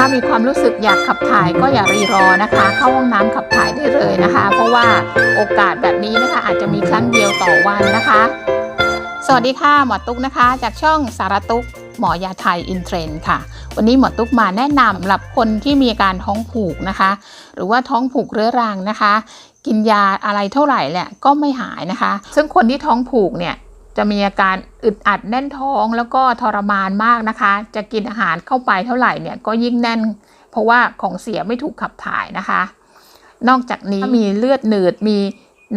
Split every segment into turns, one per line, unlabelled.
ถ้ามีความรู้สึกอยากขับถ่ายก็อย่ารีรอนะคะ เข้าห้องน้ำขับถ่ายได้เลยนะคะ เพราะว่าโอกาสแบบนี้นะคะอาจจะมีครั้งเดียวต่อวันนะคะ สวัสดีค่ะหมอตุ๊กนะคะ จากช่องสารตุ๊กหมอยาไทยอินเทรนด์ค่ะ วันนี้หมอตุ๊กมาแนะนำสำหรับคนที่มีอาการท้องผูกนะคะ หรือว่าท้องผูกเรื้อรังนะคะ กินยาอะไรเท่าไหร่แหละก็ไม่หายนะคะ ซึ่งคนที่ท้องผูกเนี่ย จะมีอาการอึดอัดแน่นท้องแล้วก็ทรมานมากนะคะ จะกินอาหารเข้าไปเท่าไหร่เนี่ยก็ยิ่งแน่น เพราะว่าของเสียไม่ถูกขับถ่ายนะคะ นอกจากนี้มีเลือดหนืดมี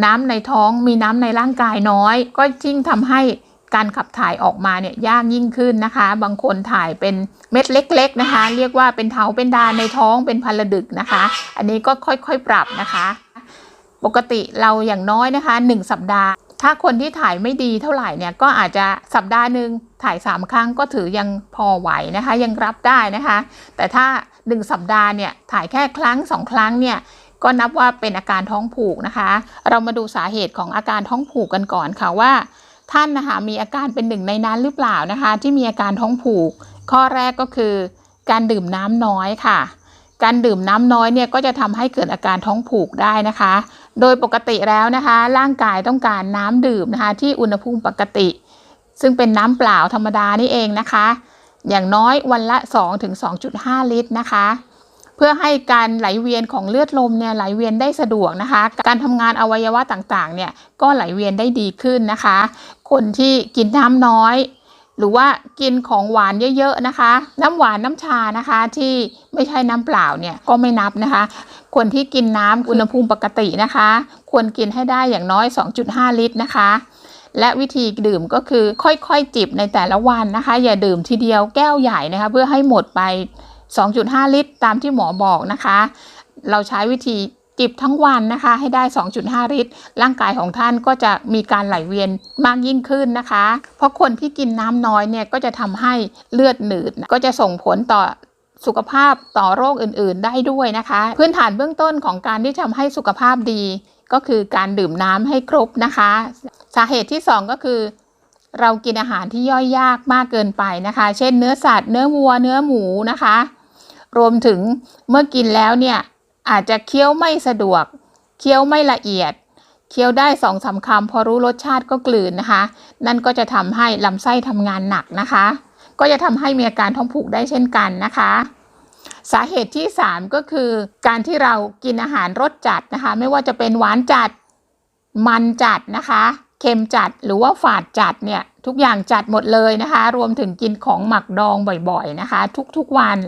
น้ำในท้อง มีน้ำในร่างกายน้อย ก็ยิ่งทำให้การขับถ่ายออกมาเนี่ยยากยิ่งขึ้นนะคะ บางคนถ่ายเป็นเม็ดเล็ก ๆนะคะ เรียกว่าเป็นเถาเป็นดานในท้องเป็นพันระดึกนะคะ อันนี้ก็ค่อยๆปรับนะคะ ปกติเราอย่างน้อยนะคะ 1 สัปดาห์ ถ้าคนที่ถ่ายไม่ดีเท่าไหร่เนี่ยก็อาจจะสัปดาห์หนึ่งถ่าย 3 ครั้งก็ถือยังพอไหวนะคะ ยังรับได้นะคะ แต่ถ้า 1 สัปดาห์เนี่ยถ่ายแค่ครั้ง 2 ครั้งเนี่ยก็นับว่าเป็นอาการท้องผูกนะคะ เรามาดูสาเหตุของอาการท้องผูกกันก่อนค่ะว่า ท่านนะคะมีอาการเป็นหนึ่งในนั้นหรือเปล่านะคะ ที่มีอาการท้องผูก ข้อแรกก็คือ การดื่มน้ำน้อยค่ะ การดื่มน้ำน้อยเนี่ยก็จะทำให้เกิดอาการท้องผูกได้นะคะ โดยปกติแล้วนะคะ ร่างกายต้องการน้ำดื่มนะคะ ที่อุณหภูมิปกติ ซึ่งเป็นน้ำเปล่าธรรมดานี่เองนะคะ อย่างน้อยวันละ 2-2.5 ลิตรนะคะ เพื่อให้การไหลเวียนของเลือดลมเนี่ยไหลเวียนได้สะดวกนะคะ การทำงานอวัยวะต่างๆเนี่ยก็ไหลเวียนได้ดีขึ้นนะคะ คนที่กินน้ำน้อย หรือว่ากินของหวานเยอะๆนะคะ น้ำหวานน้ำชานะคะที่ไม่ใช่น้ำเปล่าเนี่ยก็ไม่นับนะคะ คนที่กินน้ำอุณหภูมิปกตินะคะ ควรกินให้ได้อย่างน้อย 2.5 ลิตรนะคะ และวิธีดื่มก็คือค่อยๆจิบในแต่ละวันนะคะ อย่าดื่มทีเดียวแก้วใหญ่นะคะ เพื่อให้หมดไป 2.5 ลิตรตามที่หมอบอกนะคะ เราใช้วิธี จิบทั้งวันนะคะให้ได้ 2.5 ลิตร ร่างกายของท่านก็จะมีการไหลเวียนมากยิ่งขึ้นนะคะ เพราะคนที่กินน้ำน้อยเนี่ยก็จะทำให้เลือดหนืด ก็จะส่งผลต่อสุขภาพต่อโรคอื่นๆ ได้ด้วยนะคะ พื้นฐานเบื้องต้นของการที่ทำให้สุขภาพดี ก็คือการดื่มน้ำให้ครบนะคะ สาเหตุที่ 2 ก็คือ เรากินอาหารที่ย่อยยากมากเกินไปนะคะ เช่นเนื้อสัตว์เนื้อวัวเนื้อหมูนะคะ รวมถึงเมื่อกินแล้วเนี่ย อาจจะเคี้ยวไม่สะดวก เคี้ยวไม่ละเอียด เคี้ยวได้สองสามคำพอรู้รสชาติก็กลืนนะคะ นั่นก็จะทำให้ลำไส้ทำงานหนักนะคะ ก็จะทำให้มีอาการท้องผูกได้เช่นกันนะคะ สาเหตุที่ 3 ก็คือ การที่เรากินอาหารรสจัดนะคะ ไม่ว่าจะเป็นหวานจัด มันจัดนะคะเค็มจัดหรือว่าฝาดจัดเนี่ยทุกอย่างจัดหมดเลยนะคะ รวมถึงกินของหมักดองบ่อยๆนะคะ ทุกๆวัน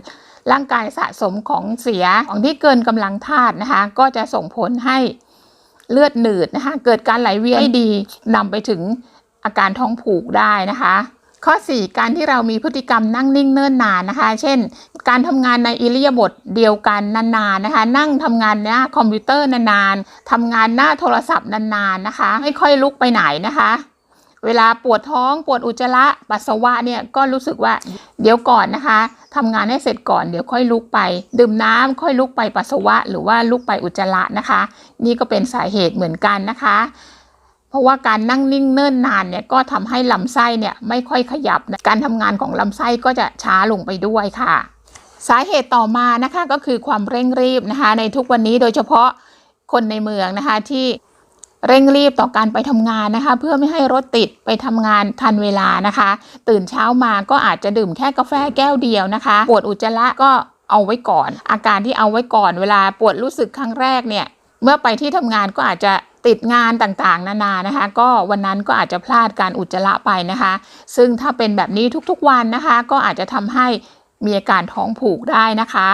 ร่างกายสะสมของเสียของที่เกินกำลังธาตุนะคะ ก็จะส่งผลให้เลือดหนืดนะคะ เกิดการไหลเวียนไม่ดีนำไปถึงอาการท้องผูกได้นะคะ ข้อ 4 การที่เรามีพฤติกรรมนั่งนิ่งเนิ่นนานนะคะ เช่น การทำงานในอิริยาบถเดียวกันนานๆนะคะ นั่งทำงานหน้าคอมพิวเตอร์นานๆทำงานหน้าโทรศัพท์นานๆนะคะ ไม่ค่อยลุกไปไหนนะคะ เวลาปวดท้องปวดอุจจาระปัสสาวะเนี่ยก็รู้สึกว่าเดี๋ยวก่อนนะคะทำงานให้เสร็จก่อนเดี๋ยวค่อยลุกไป ดื่มน้ำค่อยลุกไปปัสสาวะ หรือว่าลุกไปอุจจาระนะคะ นี่ก็เป็นสาเหตุเหมือนกันนะคะ เพราะว่าการนั่งนิ่งเนิ่นนานเนี่ยก็ทำให้ลำไส้เนี่ยไม่ค่อยขยับนะการทำงานของลำไส้ก็จะช้าลงไปด้วยค่ะ สาเหตุต่อมานะคะก็คือความเร่งรีบนะคะ ในทุกวันนี้โดยเฉพาะคนในเมืองนะคะที่ เร่งรีบต่อการไปทำงานนะคะ เพื่อไม่ให้รถติดไปทำงานทันเวลานะคะ ตื่นเช้ามาก็อาจจะดื่มแค่กาแฟแก้วเดียวนะคะ ปวดอุจจาระก็เอาไว้ก่อน อาการที่เอาไว้ก่อนเวลาปวดรู้สึกครั้งแรกเนี่ย เมื่อไปที่ทำงานก็อาจจะติดงานต่างๆ นานานะคะ ก็วันนั้นก็อาจจะพลาดการอุจจาระไปนะคะ ซึ่งถ้าเป็นแบบนี้ทุกๆวันนะคะ ก็อาจจะทำให้มีอาการท้องผูกได้นะคะ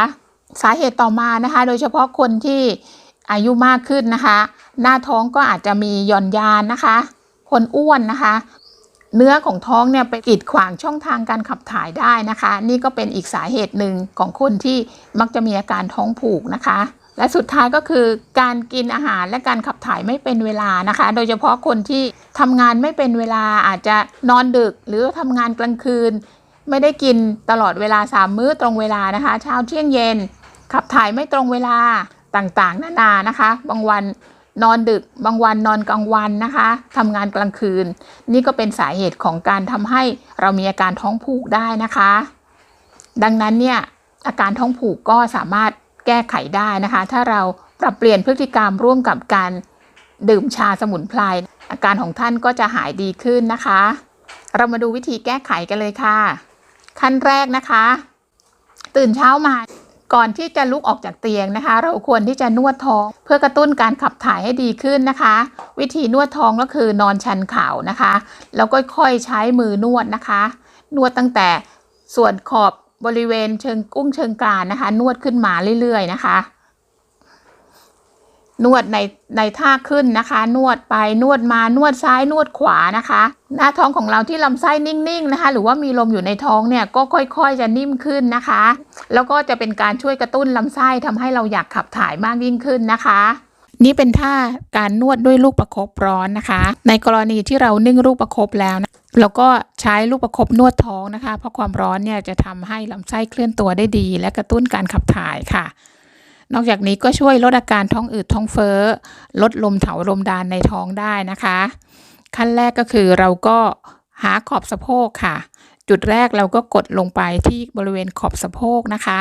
สาเหตุต่อมานะคะ โดยเฉพาะคนที่ อายุมากขึ้นนะคะ หน้าท้องก็อาจจะมีหย่อนยานนะคะ คนอ้วนนะคะ เนื้อของท้องเนี่ยไปกีดขวางช่องทางการขับถ่ายได้นะคะ นี่ก็เป็นอีกสาเหตุหนึ่งของคนที่มักจะมีอาการท้องผูกนะคะ และสุดท้ายก็คือการกินอาหารและการขับถ่ายไม่เป็นเวลานะคะ โดยเฉพาะคนที่ทำงานไม่เป็นเวลาอาจจะนอนดึกหรือทำงานกลางคืน ไม่ได้กินตลอดเวลาสามมื้อตรงเวลานะคะ เช้าเที่ยงเย็น ขับถ่ายไม่ตรงเวลา ต่างๆ นานานะคะ บางวันนอนดึกบางวันนอนกลางวันนะคะทำงานกลางคืน นี่ก็เป็นสาเหตุของการทำให้เรามีอาการท้องผูกได้นะคะ ดังนั้นเนี่ยอาการท้องผูกก็สามารถแก้ไขได้นะคะ ถ้าเราปรับเปลี่ยนพฤติกรรมร่วมกับการดื่มชาสมุนไพรอาการของท่านก็จะหายดีขึ้นนะคะ เรามาดูวิธีแก้ไขกันเลยค่ะ ขั้นแรกนะคะ ตื่นเช้ามา ก่อนที่จะลุกออกจากเตียงนะคะ เราควรที่จะนวดท้อง เพื่อกระตุ้นการขับถ่ายให้ดีขึ้นนะคะ วิธีนวดท้องก็คือนอนชันเข่านะคะ แล้วก็ค่อยใช้มือนวดนะคะ นวดตั้งแต่ส่วนขอบบริเวณเชิงกุ้งเชิงกรานนะคะ นวดขึ้นมาเรื่อยๆนะคะ นวดในในท่าขึ้นนะคะ นวดไปนวดมานวดซ้ายนวดขวานะคะ หน้าท้องของเราที่ลำไส้นิ่งๆนะคะ หรือว่ามีลมอยู่ในท้องเนี่ยก็ค่อยๆ จะนิ่มขึ้นนะคะ แล้วก็จะเป็นการช่วยกระตุ้นลำไส้ทำให้เราอยากขับถ่ายมากยิ่งขึ้นนะคะนี่เป็นท่าการนวดด้วยลูกประคบร้อนนะคะ ในกรณีที่เรานึ่งลูกประคบแล้วนะแล้วก็ใช้ลูกประคบนวดท้องนะคะ เพราะความร้อนเนี่ยจะทำให้ลำไส้เคลื่อนตัวได้ดี และกระตุ้นการขับถ่ายค่ะ นอกจากนี้ก็ช่วยลดอาการท้องอืดท้องเฟ้อ ลดลมเถาลมดานในท้องได้นะคะ ขั้นแรกก็คือเราก็หาขอบสะโพกค่ะ จุดแรกเราก็กดลงไปที่บริเวณขอบสะโพกนะคะ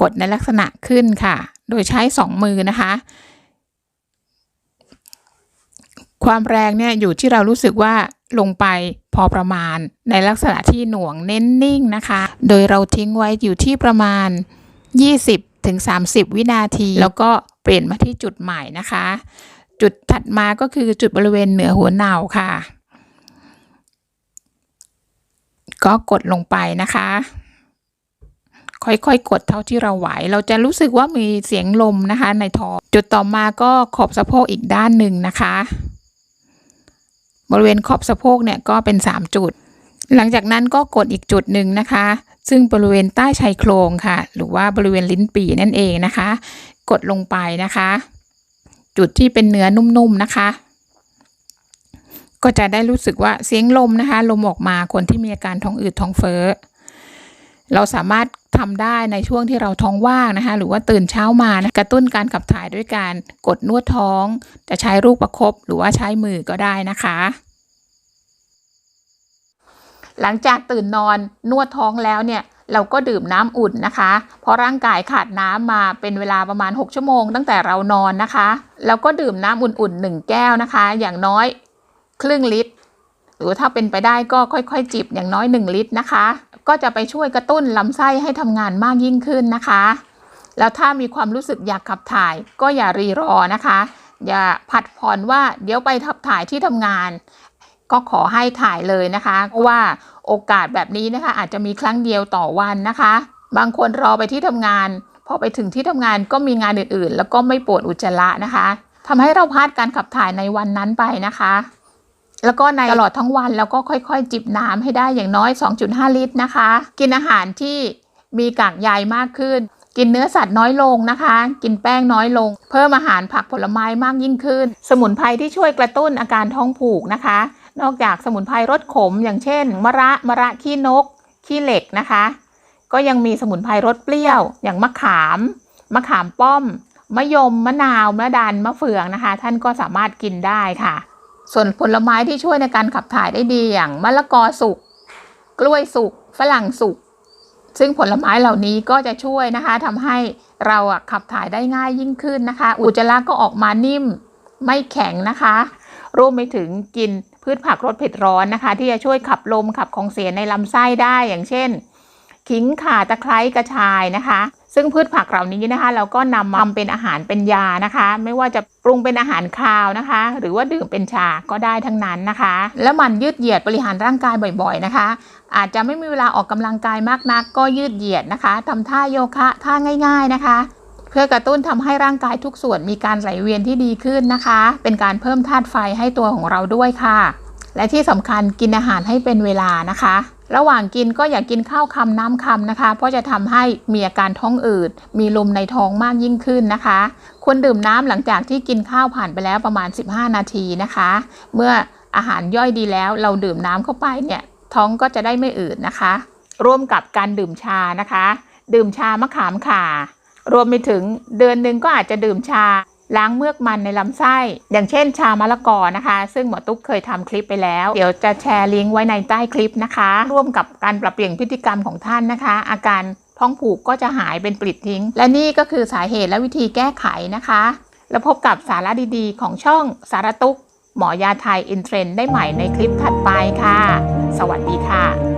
กดในลักษณะขึ้นค่ะ โดยใช้สองมือนะคะ ความแรงเนี่ยอยู่ที่เรารู้สึกว่าลงไปพอประมาณในลักษณะที่หน่วงเน้นนิ่งนะคะ โดยเราทิ้งไว้อยู่ที่ประมาณ 20 ถึง30 วินาที แล้วก็เปลี่ยนมาที่จุดใหม่นะคะ จุดถัดมาก็คือจุดบริเวณเหนือหัวเน่าค่ะ ก็กดลงไปนะคะ ค่อยๆกดเท่าที่เราไหว เราจะรู้สึกว่ามีเสียงลมนะคะ ในท้องจุดต่อมาก็ขอบสะโพกอีกด้านหนึ่งนะคะ บริเวณขอบสะโพกเนี่ยก็เป็น 3 จุด หลังจากนั้นก็กดอีกจุดหนึ่งนะคะ ซึ่งบริเวณใต้ชายโครงค่ะ หรือว่าบริเวณลิ้นปี่นั่นเองนะคะ กดลงไปนะคะ จุดที่เป็นเนื้อนุ่มๆนะคะ ก็จะได้รู้สึกว่าเสียงลมนะคะ ลมออกมาคนที่มีอาการท้องอืดท้องเฟ้อเราสามารถทำได้ในช่วงที่เราท้องว่างนะคะ หรือว่าตื่นเช้ามานะกระตุ้นการขับถ่ายด้วยการกดนวดท้อง จะใช้ลูกประคบหรือว่าใช้มือก็ได้นะคะ หลังจากตื่นนอนนวดท้องแล้วเนี่ยเราก็ดื่มน้ำอุ่นนะคะ เพราะร่างกายขาดน้ำมาเป็นเวลาประมาณ 6 ชั่วโมงตั้งแต่เรานอนนะคะแล้วก็ดื่มน้ำอุ่นๆ1แก้วนะคะ อย่างน้อยครึ่งลิตร หรือถ้าเป็นไปได้ก็ค่อยๆ จิบอย่างน้อย 1 ลิตรนะคะ ก็จะไปช่วยกระตุ้นลำไส้ให้ทำงานมากยิ่งขึ้นนะคะ แล้วถ้ามีความรู้สึกอยากขับถ่ายก็อย่ารีรอนะคะ อย่าผัดผ่อนว่าเดี๋ยวไปขับถ่ายที่ทำงาน ก็ขอให้ถ่ายเลยนะคะเพราะว่า โอกาสแบบนี้นะคะ อาจจะมีครั้งเดียวต่อวันนะคะ บางคนรอไปที่ทำงาน พอไปถึงที่ทำงานก็มีงานอื่นๆ แล้วก็ไม่ปวดอุจจาระนะคะทำให้เราพลาดการขับถ่ายในวันนั้นไปนะคะ แล้วก็ในตลอดทั้งวันแล้วก็ค่อยๆ จิบน้ำให้ได้อย่างน้อย 2.5 ลิตรนะคะ กินอาหารที่มีกากใยมากขึ้น กินเนื้อสัตว์น้อยลงนะคะ กินแป้งน้อยลง เพิ่มอาหารผักผลไม้มากยิ่งขึ้น สมุนไพรที่ช่วยกระตุ้นอาการท้องผูกนะคะ นอกจากสมุนไพรรสขม อย่างเช่น มะระมะระขี้นก ขี้เหล็กนะคะ ก็ยังมีสมุนไพรรสเปรี้ยว อย่างมะขาม มะขามป้อม มะยม มะนาว มะดัน มะเฟืองนะคะ ท่านก็สามารถกินได้ค่ะ ส่วนผลไม้ที่ช่วยในการขับถ่ายได้ดีอย่างมะละกอสุก กล้วยสุก ฝรั่งสุก ซึ่งผลไม้เหล่านี้ก็จะช่วยนะคะทำให้เราขับถ่ายได้ง่ายยิ่งขึ้นนะคะ อุจจาระก็ออกมานิ่ม ไม่แข็งนะคะรวมไปถึงกิน พืชผักรสเผ็ดร้อนนะคะ ที่จะช่วยขับลมขับของเสียในลำไส้ได้อย่างเช่น ขิงข่าตะไคร้กระชายนะคะ ซึ่งพืชผักเหล่านี้นะคะ เราก็นำมาทำเป็นอาหารเป็นยานะคะ ไม่ว่าจะปรุงเป็นอาหารคาวนะคะ หรือว่าดื่มเป็นชาก็ได้ทั้งนั้นนะคะ แล้วมันยืดเหยียดบริหารร่างกายบ่อยๆนะคะ อาจจะไม่มีเวลาออกกำลังกายมากนัก ก็ยืดเหยียดนะคะทำท่าโยคะท่าง่าย ๆนะคะ เพื่อกระตุ้นทำให้ร่างกายทุกส่วนมีการไหลเวียนที่ดีขึ้นนะคะ เป็นการเพิ่มธาตุไฟให้ตัวของเราด้วยค่ะ และที่สำคัญกินอาหารให้เป็นเวลานะคะ ระหว่างกินก็อย่ากกินข้าวคำน้ำคำนะคะ เพราะจะทำให้มีอาการท้องอืด มีลมในท้องมากยิ่งขึ้นนะคะ ควรดื่มน้ำหลังจากที่กินข้าวผ่านไปแล้วประมาณ 15 นาทีนะคะ เมื่ออาหารย่อยดีแล้วเราดื่มน้ำเข้าไปเนี่ยท้องก็จะได้ไม่อืดนะคะ ร่วมกับการดื่มชานะคะ ดื่มชามะขามข่า รวมไปถึงเดือนหนึ่งก็อาจจะดื่มชาล้างเมือกมันในลำไส้ อย่างเช่นชามะละกอนะคะ ซึ่งหมอตุ๊กเคยทำคลิปไปแล้ว เดี๋ยวจะแชร์ลิงก์ไว้ในใต้คลิปนะคะ ร่วมกับการปรับเปลี่ยนพฤติกรรมของท่านนะคะ อาการท้องผูกก็จะหายเป็นปลิดทิ้ง และนี่ก็คือสาเหตุและวิธีแก้ไขนะคะ แล้วพบกับสาระดีๆ ของช่องสารตุ๊กหมอยาไทยอินเทรนได้ใหม่ในคลิปถัดไปค่ะ สวัสดีค่ะ